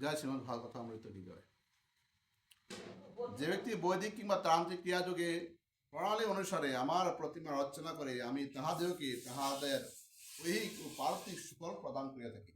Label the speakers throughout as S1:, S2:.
S1: জয় শ্রীমদ ভাগবত অমৃত বিজয় যে ব্যক্তি বৈদিক কিংবা তান্ত্রিক ক্রিয়াযোগে প্রণালী অনুসারে আমার প্রতিমা অর্চনা করে, আমি তাহাদেরকে তাহাদের ঐহিক ও পারস্পরিক সুফল প্রদান করিয়া থাকি।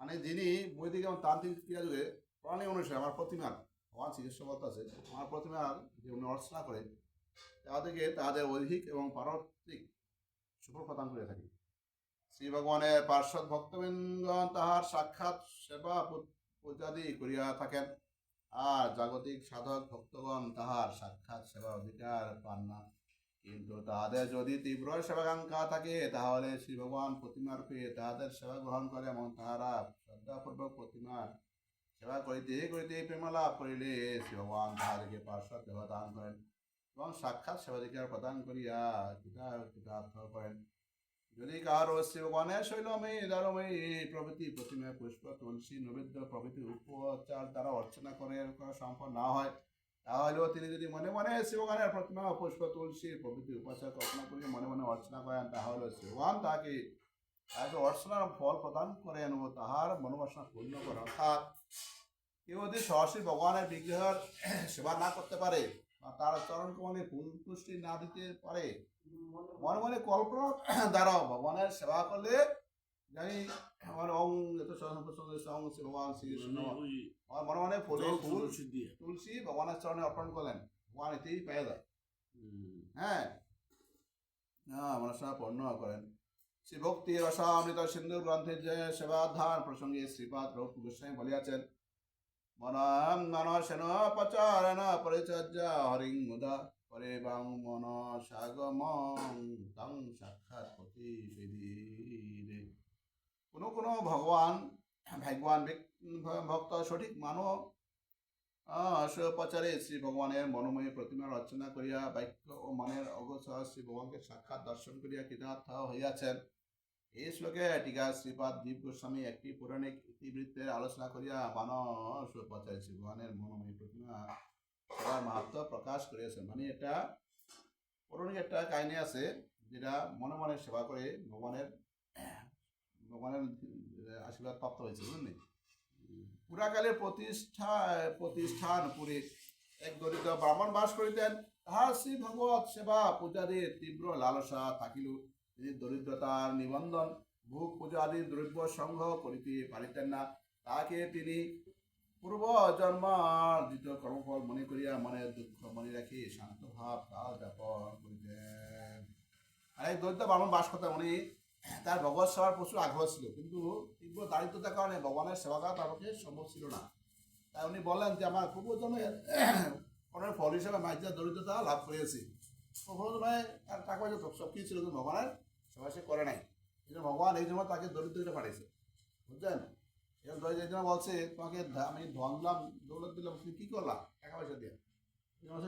S1: মানে যিনি বৈদিক এবং তান্ত্রিক ক্রিয়াযোগে প্রণালী অনুসারে আমার প্রতিমার ভগবান শ্রীকৃষ্ণ আছে, আমার প্রতিমার যে উনি অর্চনা করে তাদেরকে তাদের ঐহিক এবং পারস্পরিক সুফল প্রদান করে থাকি। শ্রী ভগবানের পার্শ্বদ ভক্তবৃন্দগণ তাহার সাক্ষাৎ সেবা পূজাদি করিয়া থাকেন। আর জাগতিক সাধক ভক্তগণ তাহার সাক্ষাৎ সেবা অধিকার পান না। কিন্তু তাহাদের যদি তীব্র সেবাকাঙ্ক্ষা থাকে, তাহলে শ্রী ভগবান প্রতিমার পেয়ে তাহাদের সেবা গ্রহণ করে এবং তাহারা শ্রদ্ধাপূর্বক প্রতিমার সেবা করিতে করিতে প্রেম লাভ করিলে শ্রী ভগবান তাহাদেরকে পার্শ্বদ দেবা দান করেন এবং সাক্ষাৎ সেবাধিকার প্রদান করিয়া কৃতা কৃতার্থ করেন। যদি কারও শ্রী ভগবানের শৈলময়ী দারময়ী প্রভৃতি প্রতিমা, পুষ্প, তুলসী, নৈবেদ্য প্রভৃতি উপচার দ্বারা অর্চনা করে করা সম্ভব না হয়। তাহলেও তিনি যদি মনে মনে শ্রী ভগবানের প্রতিমা, পুষ্প, তুলসী প্রভৃতি উপাচার কল্পনা করিয়ে মনে মনে অর্চনা করেন তাহলে শ্রী ভগবান তাকে তাকে অর্চনার ফল প্রদান করেন ও তাহার মনোবাসনা পূর্ণ করে অর্থাৎ কেউ যদি সরাসরি ভগবানের বিগ্রহের সেবা না করতে পারে বা তার চরণ কমলে ফুল পুষ্টি না দিতে পারে মনে মনে কল্পনা দ্বারা ভগবানের সেবা করলে জানি আমার অং এত প্রসঙ্গ সং শ্রী ভগবান শ্রীকৃষ্ণ আমার মনে মনে ফুলে ফুল তুলসী ভগবানের চরণে অর্পণ করলেন। ভগবান এতেই পেয়ে যায়। হ্যাঁ। হ্যাঁ মনসা পূর্ণ করেন। শ্রী ভক্তি রসামৃত সিন্ধু গ্রন্থের যে সেবাধান প্রসঙ্গে শ্রীপাদ রূপ গোস্বামী বলিয়াছেন মনাম মনসেন পচারণ পরিচর্যা হরিং মুদা। পরে বাং মন সাগমং তং সাক্ষাৎ পতি বেদিরে কোনো কোনো ভগবান ভাগ্যবান ভক্ত, সঠিক মানব পচারে শ্রী ভগবানের মনোময়ী প্রতিমা রচনা করিয়া বাক্য ও মনের অগোচর শ্রী ভগবানকে সাক্ষাৎ দর্শন করিয়া কৃতার্থ হইয়াছেন। এই শ্লোকে টিকা শ্রীপাদ দীপ গোস্বামী একটি পৌরাণিক ইতিবৃত্তের আলোচনা করিয়া মানস পচারে শ্রী ভগবানের মনোময়ী প্রতিমা মাহাত্ম প্রকাশ করিয়াছেন মানে এটা পৌরাণিক একটা কাহিনী আছে, যেটা মনে মনে সেবা করে ভগবানের ভগবানের আশীর্বাদ প্রাপ্ত হয়েছে, বুঝলেন পুরাকালে প্রতিষ্ঠা, প্রতিষ্ঠান পুরী এক দরিদ্র ব্রাহ্মণ বাস করিতেন। তাহার শ্রী ভগবত সেবা পূজাদির তীব্র লালসা থাকিল। তিনি দরিদ্রতার নিবন্ধন, ভোগ পূজাদি দ্রব্য সংগ্রহ করিতে পারিতেন না। তাকে তিনি পূর্ব জন্মার্জিত কর্মফল মনে করিয়া মনের দুঃখ মনে রাখি, শান্ত ভাব, কাল যাপন করিতেন আর এক দরিদ্র ব্রাহ্মণ বাস করতেন উনি তার ভগবত সেবার প্রচুর আগ্রহ ছিল, কিন্তু তীব্র দারিদ্রতার কারণে ভগবানের সেবা করা তার পক্ষে সম্ভব ছিল না। তাই উনি বললেন যে, আমার পূর্বজন্মের কর্মের ফল হিসেবে মাইজা দরিদ্রতা লাভ করেছি পূর্বজন্মে তার টাকা পয়সা সব কিছু ছিল, কিন্তু ভগবানের সেবা সে করে নাই। জন্য ভগবান এই জন্য তাকে দরিদ্রতা পাঠিয়েছে বুঝলেন? বলছে তোমাকে আমি ধন দিলাম দৌলত দিলাম তুমি কী করলাম টাকা পয়সা দিয়ে।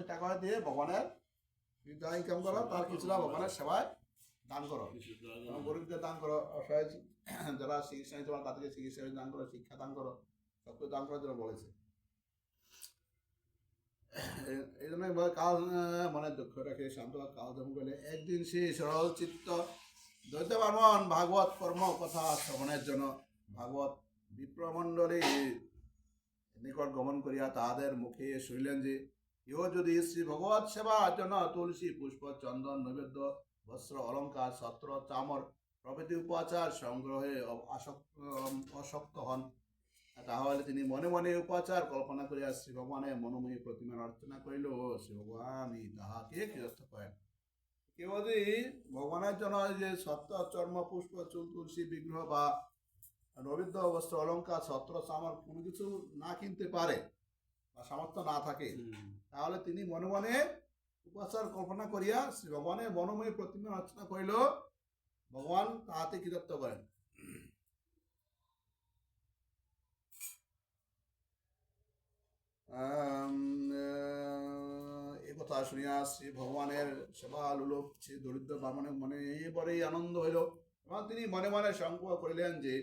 S1: টাকা পয়সা দিয়ে ভগবানের যা ইনকাম করো তার কিছুটা ভগবানের সেবায় দান করো। গরিবদের দান করো অসহায় যারা চিকিৎসা নিতে পারে তাদেরকে চিকিৎসা দান করো শিক্ষা দান করো সব কিছু দান করার জন্য বলেছে। এই জন্য কাল মনে দুঃখ রাখে শান্ত কাল ধর্ম করলে একদিন সে সরল চিত্ত দৈত্য ভাগবত কর্ম কথা শ্রবণের জন্য ভাগবত বিপ্রমণ্ডলী নিকট গমন করিয়া তাহাদের মুখে শুনিলেন যে কেউ যদি শ্রী ভগবত সেবা জন্য তুলসী, পুষ্প, চন্দন, নৈবেদ্য, বস্ত্র অলঙ্কার ছত্র চামর প্রভৃতি উপাচার সংগ্রহে অশক্ত হন। তাহলে তিনি মনে মনে উপাচার কল্পনা করিয়া শ্রী ভগবানের মনোময়ী প্রতিমার অর্চনা করিল শ্রী ভগবানই তাহাকে গৃহস্থ করেন। কেউ যদি ভগবানের জন্য যে সত্য চর্ম, পুষ্প, চুল, তুলসী, বিগ্রহ বা নৈবেদ্য বস্ত্র অলঙ্কার ছত্র চামর কোনো কিছু না কিনতে পারে বা সামর্থ্য না থাকে। তাহলে তিনি মনে মনে উপাচার কল্পনা করিয়া শ্রী ভগবানের মনোময়ী প্রতিমা অর্চনা করিল। ভগবান তাহাতে কৃতত্ব করেন। এ কথা শুনিয়া শ্রী ভগবানের সেবা লোক শ্রী দরিদ্র ব্রাহ্মণের মনে এবারেই আনন্দ হইল। এবং তিনি মনে মনে সংকল্প করিলেন যে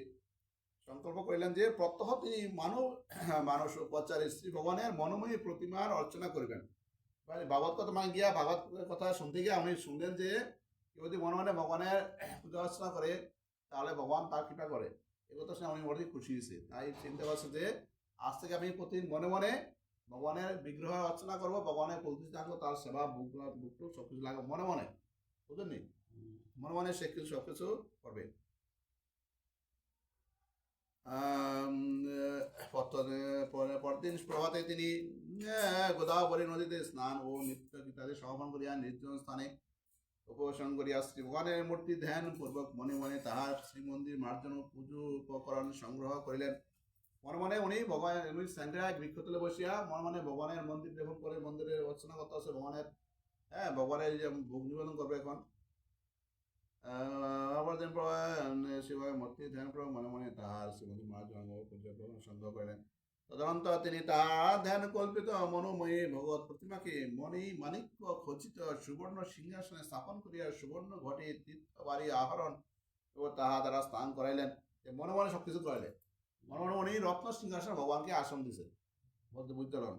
S1: সংকল্প করিলেন যে প্রত্যহ তিনি মানব মানুষ উপচারে শ্রী ভগবানের মনোময়ী প্রতিমার অর্চনা করবেন। মানে ভাগবত কথা মানে গিয়া ভাগবত কথা শুনতে গিয়ে উনি শুনলেন যে কেউ যদি মনে মনে ভগবানের পূজা অর্চনা করে তাহলে ভগবান তার কৃপা করে। এ কথা শুনে আমি অনেক খুশি হয়েছে। তাই চিন্তা করছে যে আজ থেকে আমি প্রতিদিন মনে মনে ভগবানের বিগ্রহ অর্চনা করব ভগবানের প্রতিষ্ঠ থাকব তার সেবা বুক বুক সব কিছু লাগবে মনে মনে। বুঝলেন মনে মনে সে কিছু সব কিছু করবে। পরদিন প্রভাতে তিনি গোদাবরী নদীতে স্নান ও নিত্য ইত্যাদি সমাপন করিয়া নির্জন স্থানে উপবেশন করিয়া শ্রী ভগবানের মূর্তি ধ্যান পূর্বক মনে মনে তাহার শ্রীমন্দির মার্জন পুজো উপকরণ সংগ্রহ করিলেন। মনে মনে উনি ভগবান উনি সেন্টারে এক বৃক্ষ তুলে বসিয়া মনে মনে ভগবানের মন্দির দেখুন করে মন্দিরে অর্চনা করতে আছে ভগবানের হ্যাঁ ভগবানের যে ভোগ নিবেদন করবে এখন। আবার দিন মূর্তি ধ্যান পূর্বক মনে মনে তাহার মার্জন ও পুজো করিলেন তদন্ত তিনি তাহার ধ্যান কল্পিত মনোময়ী ভগবত প্রতিমাকে মণি মাণিক্য খচিত সুবর্ণ সিংহাসনে স্থাপন করিয়া সুবর্ণ ঘটে তীর্থবাড়ি আহরণ ও তাহা দ্বারা স্নান করাইলেন মনে মনে সবকিছু করাইলেন মনে মনে উনি রত্ন সিংহাসনে ভগবানকে আসন দিছে বলতে বুঝতে পারলাম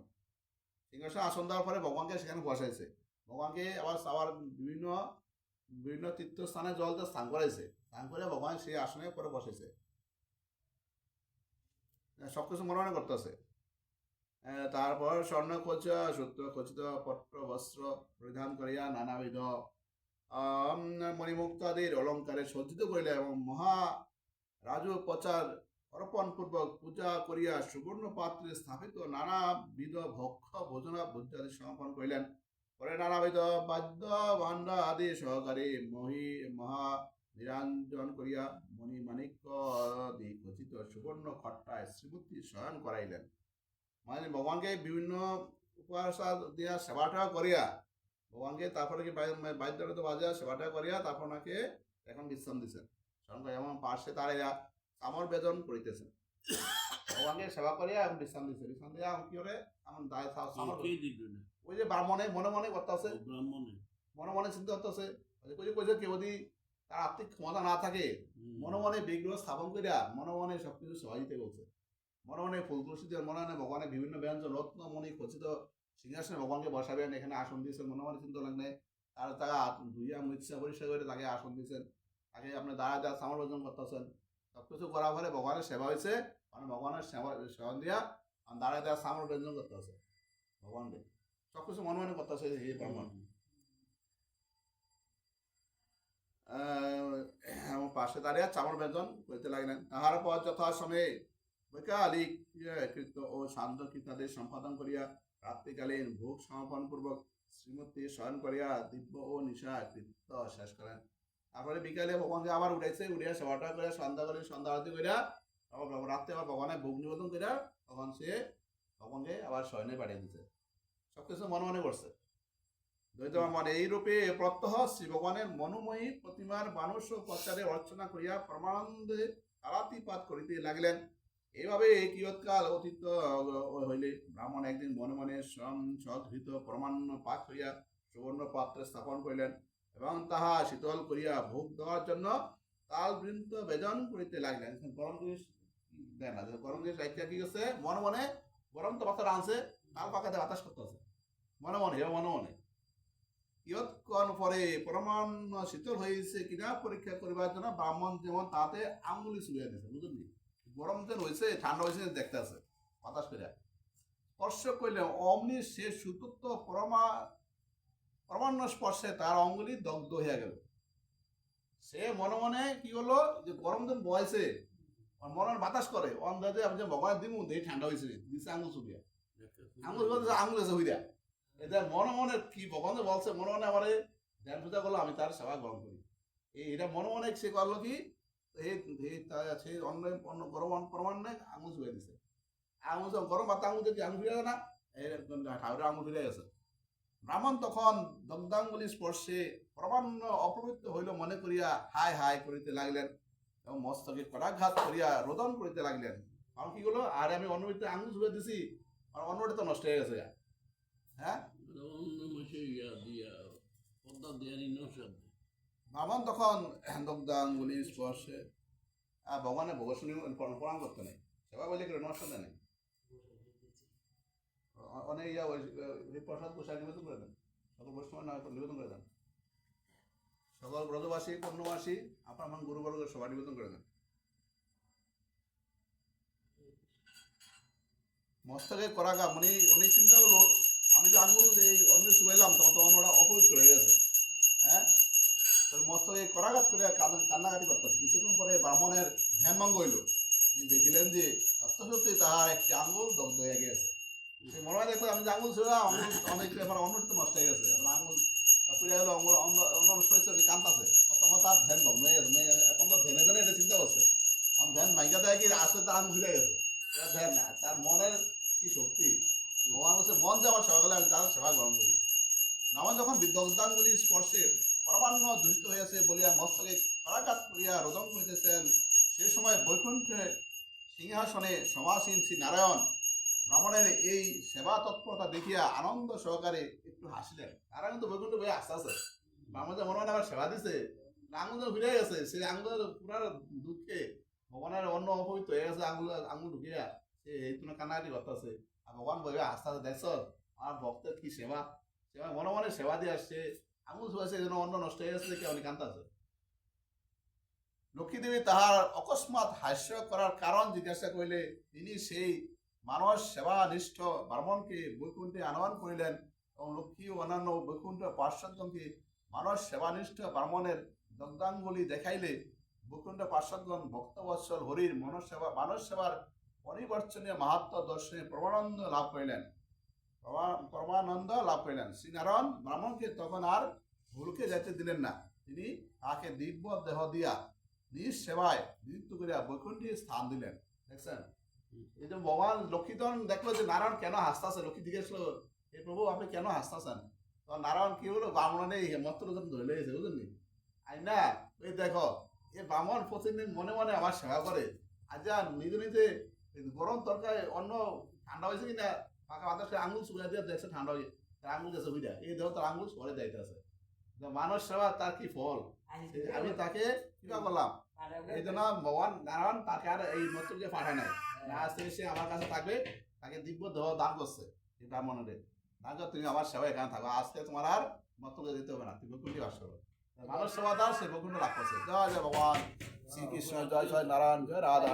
S1: সিংহাসনে আসন দেওয়ার পরে ভগবানকে সেখানে বসাইছে ভগবানকে আবার আবার বিভিন্ন বিভিন্ন তীর্থস্থানে জল দিয়ে স্নান করাইছে। স্নান করে ভগবান সেই আসনে পরে বসাইছে। সব কিছু মনে মনে করতেছে। আহ, তারপর স্বর্ণ খচিত সূত্র খচিত পট্ট বস্ত্র পরিধান করিয়া নানাবিধ মণিমুক্তাদির অলঙ্কারে সজ্জিত করিলে এবং মহা রাজু প্রচার অর্পণ পূর্বক পূজা করিয়া সুবর্ণ পাত্রে স্থাপিত নানাবিধ ভক্ষ ভোজনা ভোজ্যাদি সমাপন করিলেন। পরে নানাবিধ বাদ্য ভাণ্ড আদি সহকারে মহি মহা নিরঞ্জন করিয়া মণি মাণিক্য আদি খচিত সুবর্ণ খট্টায় শ্রীমূর্তি শয়ন করাইলেন। মানে ভগবানকে বিভিন্ন উপহার দিয়া সেবাটা করিয়া, ভগবানকে তারপরে কি বাদ্যটা তো বাজা সেবাটা করিয়া তারপর ওনাকে এখন বিশ্রাম দিছেন। শয়ন করে এমন পার্শ্বে তারাইয়া চামর বেদন করিতেছেন ভগবানকে সেবা করিয়া এখন বিশ্রাম দিছে। বিশ্রাম দিয়া কি করে? দায় ওই যে ব্রাহ্মণে মনে মনে
S2: ও ব্রাহ্মণে।
S1: মনে মনে চিন্তা করতেছে। কই কইছে কেউ যদি তার আর্থিক ক্ষমতা না থাকে। মনে মনে বিগ্রহ স্থাপন করিয়া মনে মনে সবকিছু সবাই দিতে বলছে। মনে মনে ফুল তুলসী দিয়ে মনে মনে ভগবানের বিভিন্ন ব্যঞ্জন রত্ন মণি খচিত সিংহাসনে ভগবানকে বসাবেন এখানে আসন দিয়েছেন মনে মনে চিন্তা লাগলে তার তাকে আত- ধুইয়া মুচ্ছা পরিষ্কার করে তাকে আসন দিয়েছেন। তাকে আপনি দাঁড়া দাঁড়া সামর অর্জন করতেছেন সবকিছু করার ফলে ভগবানের সেবা হয়েছে মানে ভগবানের সেবা সেবা দিয়া দাঁড়ায় দাঁড়া সামর ব্যঞ্জন করতেছে ভগবানকে। সবকিছু মনে মনে করতেছে হে ব্রাহ্মণ। আহ, পাশে দাঁড়িয়ে চামড় বেদন করিতে লাগলেন। তাহার পর যথাসময়ে বৈকালিক কৃত্য ও শান্ত কীর্তাদের সম্পাদন করিয়া রাত্রিকালীন ভোগ সমাপন পূর্বক শ্রীমতী শয়ন করিয়া দিব্য ও নিশা কৃত্য শেষ করেন। তারপরে বিকালে ভগবানকে আবার উঠাইছে উঠিয়া সেবাটা করে সন্ধ্যাকালীন সন্ধ্যা আরতি করিয়া আবার রাত্রে আবার ভগবানের ভোগ নিবেদন করিয়া তখন সে ভগবানকে আবার শয়নে পাঠিয়ে দিছে। সবকিছু মনে মনে করছে। দ্বৈত মানে এই রূপে প্রত্যহ শ্রী ভগবানের মনোময়ী প্রতিমার মানুষ ও প্রচারে অর্চনা করিয়া পরমানন্দে আলাতিপাত করিতে লাগিলেন। এইভাবে কিয়ৎকাল অতীত হইলে ব্রাহ্মণ একদিন মনে মনে স্বয়ং সদৃত পরমান্ন পাক হইয়া সুবর্ণ পাত্রে স্থাপন করিলেন। এবং তাহা শীতল করিয়া ভোগ দেওয়ার জন্য তাল বৃন্ত বেজন করিতে লাগলেন। গরম জিনিস দেয় না। গরম জিনিস রাখিয়া কি গেছে মনে মনে গরম তো বাতাস আনছে, তাল পাকাতে বাতাস করতেছে মনে মনে এ মনে মনে। ইয়ৎক্ষণ পরে পরমান্ন শীতল হয়েছে কিনা পরীক্ষা করিবার জন্য ব্রাহ্মণ যেমন তাতে আঙুলি চুলিয়া দিছে বুঝলি গরম যেন হয়েছে, ঠান্ডা হয়েছে দেখতে আছে, বাতাস করে স্পর্শ করলে অমনি সে সুতত্ব পরমা পরমান্ন স্পর্শে তার অঙ্গুলি দগ্ধ হয়ে গেল। সে মনে মনে কি হলো যে গরম দিন বয়সে মনে বাতাস করে অন্দাজে আমি যে ভগবানের দিন মধ্যে ঠান্ডা হয়েছে দিছে আঙুল চুলিয়া আঙুল আঙুল এসে হইয়া। এটা মনে মনে কি ভগবান বলছে, মনে মনে আমারে ধ্যান পূজা করল, আমি তার সেবা গ্রহণ করি। এই এটা মনে মনে সে করল কি সে অন্য অন্য গরম পরমাণে আঙুল ছুঁয়ে দিছে। আঙুল গরম ভাত আঙুল যদি আঙুল ফিরে না? ঠাকুরের আঙুল ফিরে গেছে। ব্রাহ্মণ তখন দগ্ধাঙ্গুলি স্পর্শে পরমান্ন অপবিত্র হইল মনে করিয়া হাই হাই করিতে লাগলেন এবং মস্তকে কটাঘাত করিয়া রোদন করিতে লাগলেন। কারণ কি হলো? আর আমি অন্য ব্যক্তি আঙুল ছুঁয়ে দিছি, আর অন্যটা তো নষ্ট হয়ে গেছে। হ্যাঁ? ব্রাহ্মণ তখন দগ্ধাঙ্গুলি স্পর্শে ভগবানের ভোগ শুনি প্রণাম করতে নেই। সেবা বলে নষ্ট নেই। ওখানে ওই প্রসাদ গোসাই নিবেদন করে দেন। সকল বৈষ্ণব নিবেদন করে দেন। সকল ব্রজবাসী আপনার আমার গুরুবর্গের সবাই নিবেদন করে দেন। মস্তকে করাগা মানে উনি মানে চিন্তা হলো, আমি যে আঙুল এই অন্য শুকাইলাম তখন তখন ওরা অপবিত্র হয়ে গেছে। হ্যাঁ? তাহলে মস্তকে করাঘাত করে কান্নাকাটি করতেছে। কিছুক্ষণ পরে ব্রাহ্মণের ধ্যান ভঙ্গ হইল। তিনি দেখিলেন যে সত্য সত্যি তাহার একটি আঙুল দগ্ধ হয়ে গিয়েছে সে মনে দেখো, আমি যে আঙুল ছিল অনেক আমার অন্যটি তো নষ্ট হয়ে গেছে। আমার আঙুল পুড়ে গেল অন্য অন্য নষ্ট হয়েছে উনি কান্দাছে তখন তার ধ্যান হয়ে গেছে মেয়ে এখন তো ধ্যানে ধ্যানে এটা চিন্তা করছে। আমার ধ্যান ভাঙ্গা দেয় কি, আসলে তার আঙুল ফিরে গেছে। এবার ধ্যান না, তার মনের কি শক্তি? ভগবান বলছে, মন যে আমার সেবা করলে, আমি তার সেবা গ্রহণ করি। নামান যখন বিদ্যুদাঙ্গুলি স্পর্শে পরমান্ন দূষিত হইয়াছে বলিয়া মস্তকে করাঘাত করিয়া রোদন করিতেছেন, সে সময় বৈকুণ্ঠে সিংহাসনে সমাসীন শ্রী নারায়ণ ব্রাহ্মণের এই সেবা তৎপরতা দেখিয়া আনন্দ সহকারে একটু হাসিলেন। নারায়ণ তো বৈকুণ্ঠ বই আসতে আছে ব্রাহ্মণ যে মনে হয় আমার সেবা দিছে? আঙুল ফিরে গেছে সেই আঙুলের পুরার দুঃখে ভগবানের অন্য অপবিত্র হয়ে গেছে, আঙুল আঙুল ঢুকিয়া সে এই তুমি কান্নাকাটি করতেছে। আর ভগবান বইবে আস্তে আস্তে দেখছ, আমার ভক্তের কি সেবা? সেবা মনে মনে সেবা দিয়ে আসছে। আঙুল ছুয়াছে যেন অন্য নষ্ট হয়ে গেছে অনেক কান্তাছে লক্ষ্মীদেবী তাহার অকস্মাৎ হাস্য করার কারণ জিজ্ঞাসা করিলে, তিনি সেই মানস সেবানিষ্ঠ ব্রাহ্মণকে বৈকুণ্ঠে আনয়ন করিলেন এবং লক্ষ্মী ও অন্যান্য বৈকুণ্ঠ পার্শ্বদগণকে মানস সেবানিষ্ঠ ব্রাহ্মণের দগ্ধাঙ্গুলি দেখাইলে বৈকুণ্ঠ পার্শ্বদগণ ভক্তবৎসল হরির মনসেবা মানস সেবার অনিবর্চনীয় মাহাত্ম দর্শনে প্রমানন্দ লাভ করিলেন। প্রমা- পরমানন্দ লাভ করিলেন। শ্রীনারায়ণ ব্রাহ্মণকে তখন আর ভুলকে যাইতে দিলেন না। তিনি তাকে দিব্য দেহ দিয়া নিজ সেবায় নিযুক্ত করিয়া বৈকুণ্ঠে স্থান দিলেন। দেখছেন? এই যে ভগবান লক্ষ্মী তখন দেখল যে নারায়ণ কেন হাসতেছে? লক্ষ্মী জিজ্ঞেস করল এই প্রভু আপনি কেন হাসতেছেন? তখন নারায়ণ কি হলো? ব্রাহ্মণে এই হেমন্ত রোজন ধরে লেগেছে বুঝলেন আই না ওই দেখো এই ব্রাহ্মণ প্রতিদিন মনে মনে আমার সেবা করে। আজ যা নিজে নিজে গরম তরকারি অন্য ঠান্ডা হয়েছে কিনা? পাকা বাতাসে আঙুল শুকিয়ে দিয়ে দেখছে ঠান্ডা হয়ে তার আঙুল গেছে বুঝা এই দেখো তার আঙুল সরে যাইতে আছে মানুষ সেবা তার কি ফল? আমি তাকে কিবা করলাম এই জন্য ভগবান নারায়ণ তাকে আর এই মতকে পাঠায় নাই। না আসতে এসে আমার কাছে থাকবে, তাকে দিব্য দেহ দান করছে, এই ব্রাহ্মণের দান করে তুমি আমার সেবা এখানে থাকো। আজকে তোমার আর মতকে দিতে হবে না, তুমি বকুণ্ডি বাস করো। মানুষ সেবা দাও, সে বকুণ্ড লাভ করছে। জয় জয় ভগবান। শ্রীকৃষ্ণ, জয় জয় নারায়ণ, জয় রাধা